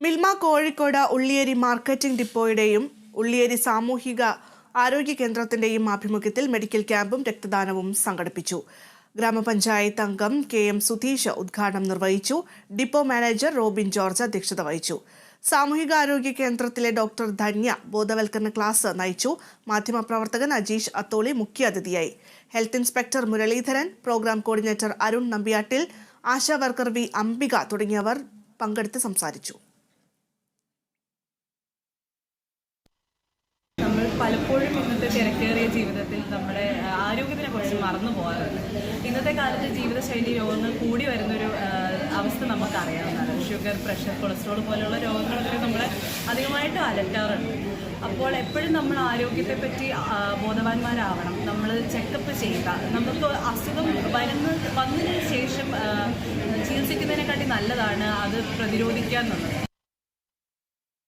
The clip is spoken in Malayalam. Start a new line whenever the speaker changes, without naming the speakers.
മിൽമ കോഴിക്കോട് ഉള്ളിയേരി മാർക്കറ്റിംഗ് ഡിപ്പോയുടെയും ഉള്ളിയേരി സാമൂഹിക ആരോഗ്യ കേന്ദ്രത്തിന്റെയും ആഭിമുഖ്യത്തിൽ മെഡിക്കൽ ക്യാമ്പും രക്തദാനവും സംഘടിപ്പിച്ചു. ഗ്രാമപഞ്ചായത്ത് അംഗം കെ എം സുധീഷ് ഉദ്ഘാടനം നിർവഹിച്ചു. ഡിപ്പോ മാനേജർ റോബിൻ ജോർജ് അധ്യക്ഷത വഹിച്ചു. സാമൂഹികാരോഗ്യ കേന്ദ്രത്തിലെ ഡോക്ടർ ധന്യ ബോധവൽക്കരണ ക്ലാസ് നയിച്ചു. മാധ്യമപ്രവർത്തകൻ അജീഷ് അത്തോളി മുഖ്യാതിഥിയായി health inspector Muraleedharan program coordinator Arun Nambiattil Asha worker V Ambika തുടങ്ങിയവർ പങ്കെടുത്ത് സംസാരിച്ചു
നമ്മൾ പലപ്പോഴും ഇന്നത്തെ തിരക്കേറിയ ജീവിതത്തിൽ നമ്മുടെ ആരോഗ്യത്തിനെ കുറിച്ച് മറന്നു പോകാറുണ്ട്. ഇന്നത്തെ കാലത്ത് ജീവിതശൈലി രോഗങ്ങൾ കൂടി വരുന്നൊരു അവസ്ഥ നമുക്കറിയാവുന്നതാണ്. ഷുഗർ പ്രഷർ കൊളസ്ട്രോൾ പോലെയുള്ള രോഗങ്ങളൊക്കെ നമ്മളെ അധികമായിട്ട് അലട്ടാറുണ്ട്. അപ്പോൾ എപ്പോഴും നമ്മൾ ആരോഗ്യത്തെ പറ്റി ബോധവാന്മാരാവണം. നമ്മൾ ചെക്കപ്പ് ചെയ്യുക. നമുക്ക് അസുഖം വരുന്ന വന്നതിന് ശേഷം ചികിത്സിക്കുന്നതിനെക്കാട്ടി നല്ലതാണ് അത് പ്രതിരോധിക്കുക എന്നുള്ളത്.